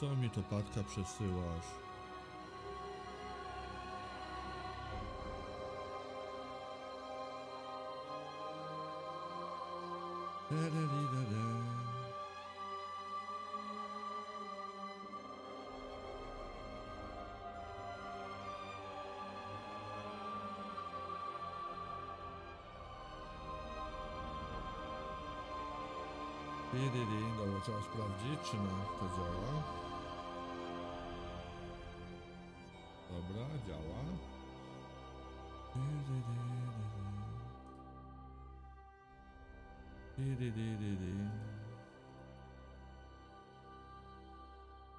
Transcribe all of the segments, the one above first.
co mi to patka przesyłasz? Dobra, trzeba sprawdzić, czy nam to działa. Działa.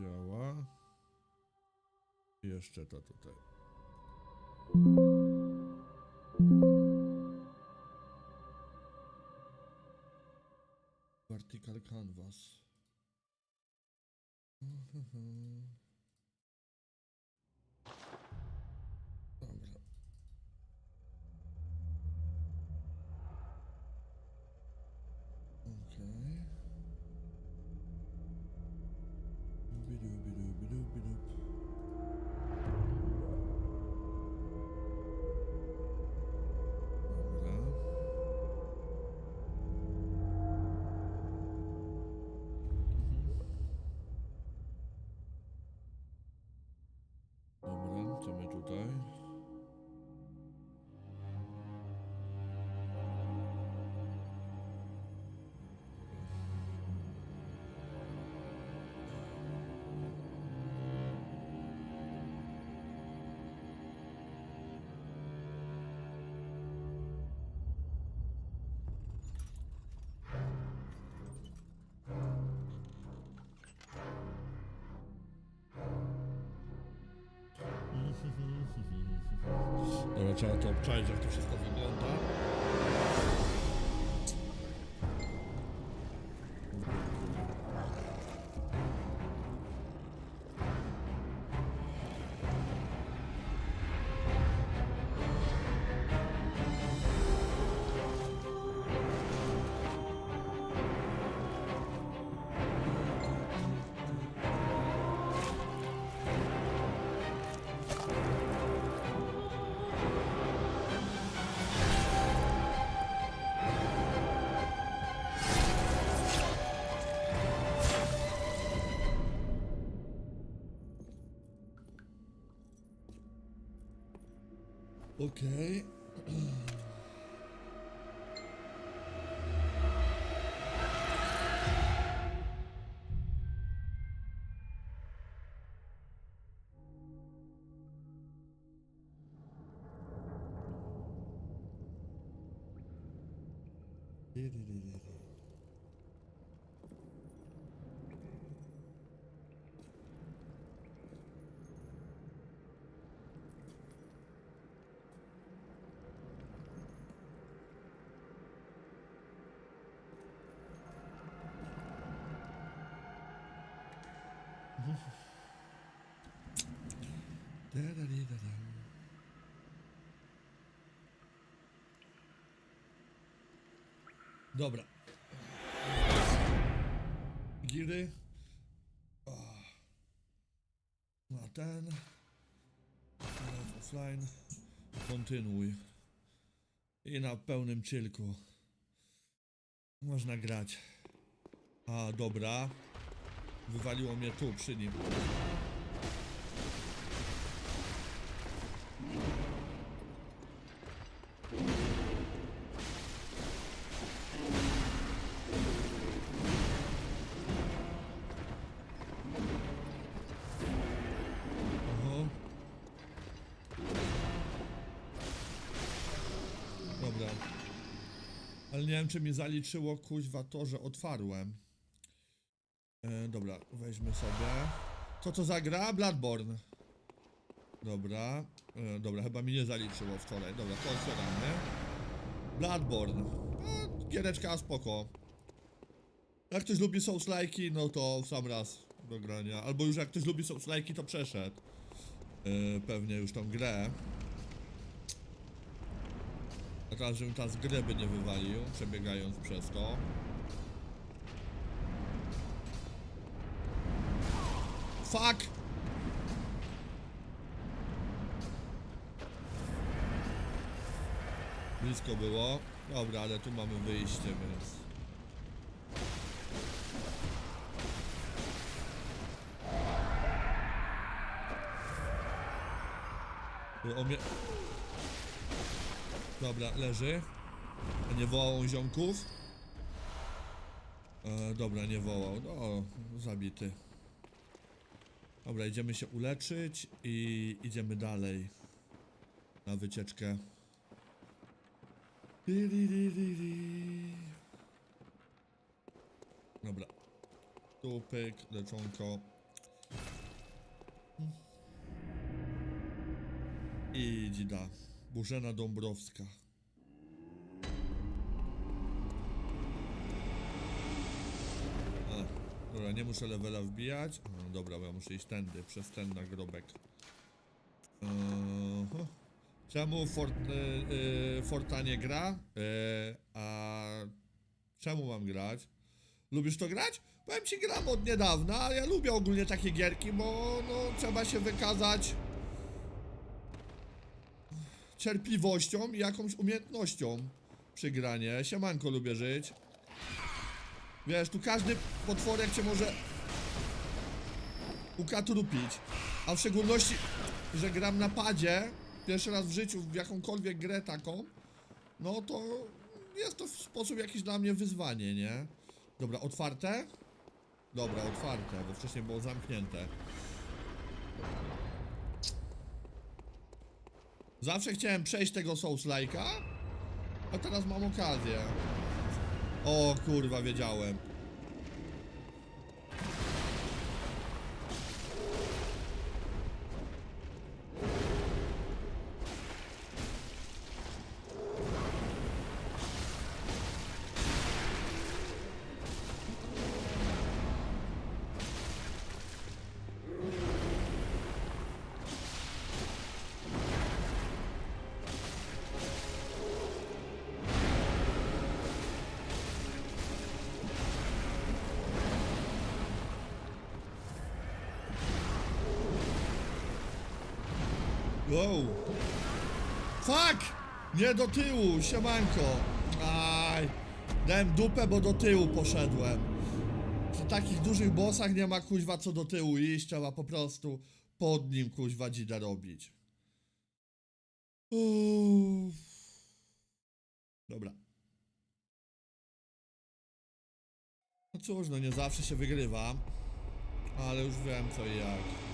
Działa. I Jeszcze to tutaj. Vertical canvas. ビルビルビルビル。Trzeba to obczaić, jak to wszystko wygląda. Okay. Dobra. Giry. O. Na ten. Offline. Kontynuuj. I na pełnym chillku. Można grać. A, dobra. Wywaliło mnie tu, przy nim. Ale nie wiem, czy mi zaliczyło kuźwa to, że otwarłem. E, dobra, weźmy sobie. Co to za gra? Bloodborne. Dobra. E, dobra, chyba mi nie zaliczyło wczoraj. Dobra, to otwieramy. Bloodborne. No, giereczka spoko. Jak ktoś lubi souls no to w sam raz do grania. Albo już jak ktoś lubi souls to przeszedł. E, pewnie już tą grę. Teraz, żebym teraz grę by nie wywalił, przebiegając przez to. Fuck! Blisko było. Dobra, ale tu mamy wyjście, więc... On mnie... Dobra, leży. A nie wołał ziomków? E, dobra, nie wołał. No, zabity. Dobra, idziemy się uleczyć i idziemy dalej. Na wycieczkę. Dobra. Tu pyk, leczonko. I dzida. Bożena Dąbrowska. A, dobra, nie muszę levela wbijać. No, dobra, bo ja muszę iść tędy, przez ten nagrobek. Huh. czemu Fort, y, Forta nie gra? A czemu mam grać? Lubisz to grać? Powiem ci, gram od niedawna, ja lubię ogólnie takie gierki, bo no, trzeba się wykazać cierpliwością i jakąś umiejętnością przy granie. Siemanko lubię żyć. Wiesz, tu każdy potworek cię może ukatrupić. A w szczególności, że gram na padzie pierwszy raz w życiu w jakąkolwiek grę taką, no to jest to w sposób jakiś dla mnie wyzwanie, nie? Dobra, otwarte? Dobra, otwarte, bo wcześniej było zamknięte. Zawsze chciałem przejść tego Souls-like'a, a teraz mam okazję. O kurwa, wiedziałem. Wow. Fuck! Nie do tyłu, siemanko. Aj. Dałem dupę, bo do tyłu poszedłem. Przy takich dużych bossach nie ma kuźwa co do tyłu iść, trzeba po prostu pod nim kuźwa dzida robić. Uff. Dobra. No cóż, no nie zawsze się wygrywa. Ale już wiem co i jak.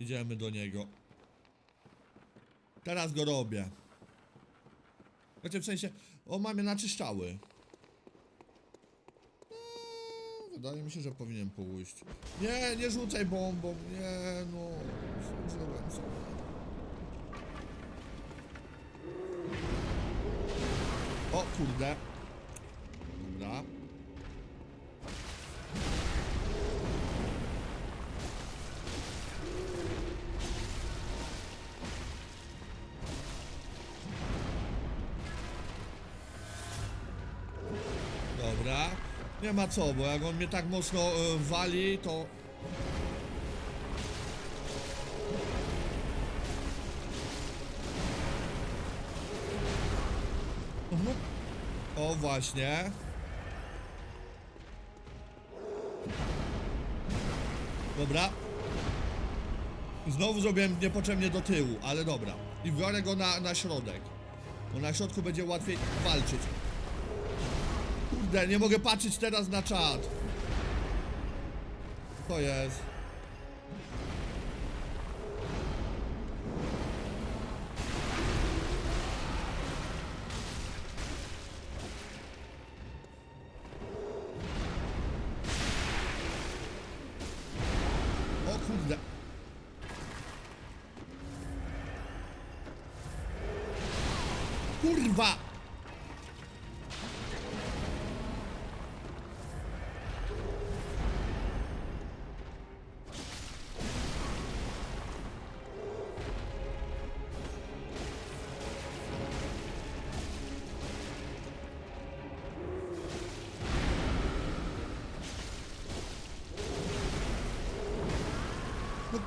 Idziemy do niego. Teraz go robię. Znaczy w sensie, on ma mnie naczyszczały. No, wydaje mi się, że powinien pójść. Nie, nie rzucaj bombą, nie no. Służyłem sobie. O kurde. Nie ma co, bo jak on mnie tak mocno e, wali, to... O, właśnie. Dobra. Znowu zrobiłem niepotrzebnie do tyłu, ale dobra. I biorę go na, na środek. Bo na środku będzie łatwiej walczyć. Kurde, nie mogę patrzeć teraz na czat. To jest.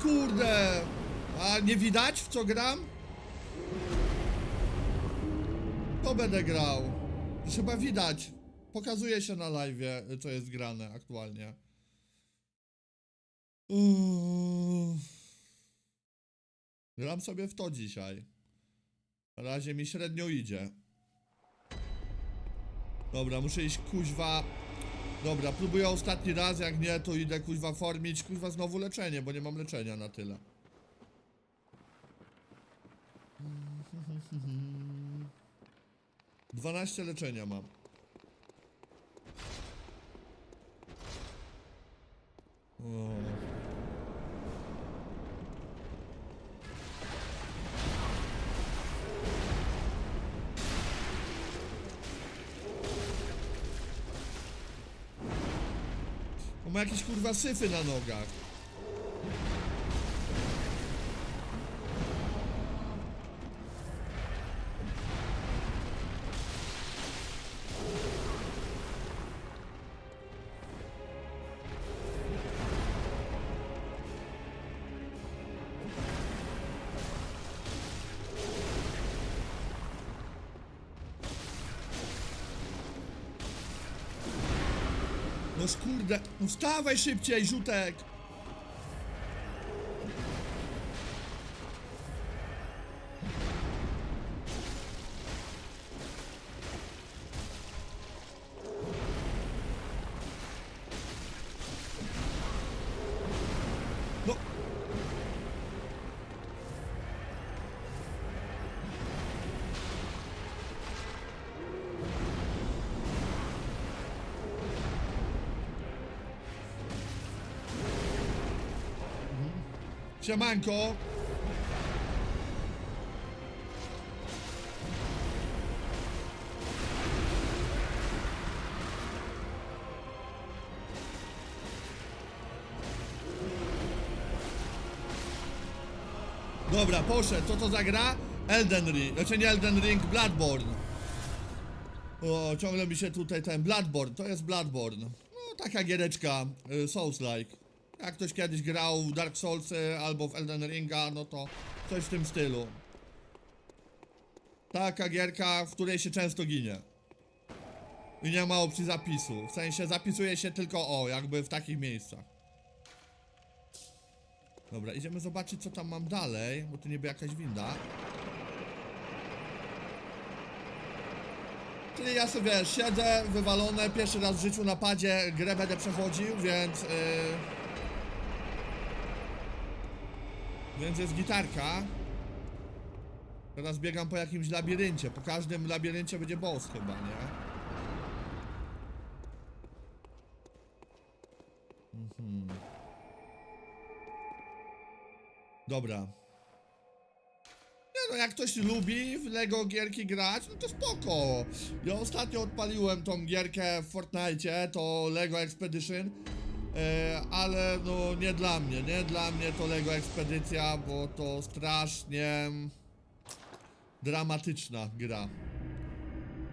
Kurde! A nie widać w co gram? To będę grał. Chyba widać. Pokazuje się na live, co jest grane aktualnie. Gram sobie w to dzisiaj. Na razie mi średnio idzie. Dobra, muszę iść kuźwa. Dobra, próbuję ostatni raz, jak nie, to idę kuźwa formić, kuźwa znowu leczenie, bo nie mam leczenia na tyle. 12 leczenia mam. O. ma jakieś kurwa syfy na nogach. No kurde, no wstawaj szybciej, rzutek! Siemanko! Dobra, poszedł. Co to za gra? Elden Ring. Znaczy nie Elden Ring, Bloodborne. O, ciągle mi się tutaj ten Bloodborne. To jest Bloodborne. No, taka giereczka y, Souls-like. Jak ktoś kiedyś grał w Dark Soulsy albo w Elden Ringa, no to coś w tym stylu. Taka gierka, w której się często ginie. I nie ma opcji zapisu. W sensie zapisuje się tylko o, jakby w takich miejscach. Dobra, idziemy zobaczyć co tam mam dalej, bo tu niby jakaś winda. Czyli ja sobie wiesz, siedzę wywalone, pierwszy raz w życiu na padzie grę będę przechodził, więc... Yy... Więc jest gitarka. Teraz biegam po jakimś labiryncie. Po każdym labiryncie będzie boss chyba, nie? Mhm. Dobra. Nie no, jak ktoś lubi w Lego gierki grać, no to spoko. Ja ostatnio odpaliłem tą gierkę w Fortnite, to Lego Expedition. E, ale no nie dla mnie, nie dla mnie to Lego Ekspedycja, bo to strasznie dramatyczna gra.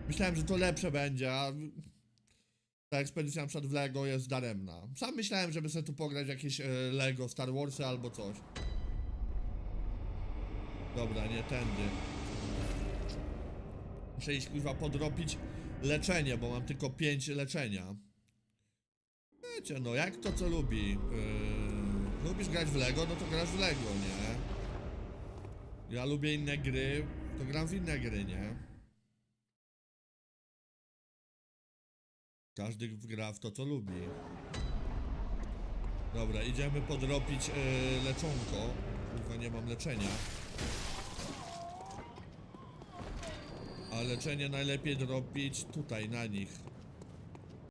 Myślałem, że to lepsze będzie, a ta ekspedycja na przykład w Lego jest daremna. Sam myślałem, żeby sobie tu pograć jakieś e, Lego Star Warsy albo coś. Dobra, nie tędy. Muszę iść kuźwa podrobić leczenie, bo mam tylko 5 leczenia. Wiecie, no jak to co lubi. Yy, lubisz grać w Lego, no to grasz w Lego, nie? Ja lubię inne gry, to gram w inne gry, nie? Każdy gra w to co lubi. Dobra, idziemy podrobić yy, leczonko. Kurwa, nie mam leczenia. A leczenie najlepiej drobić tutaj, na nich.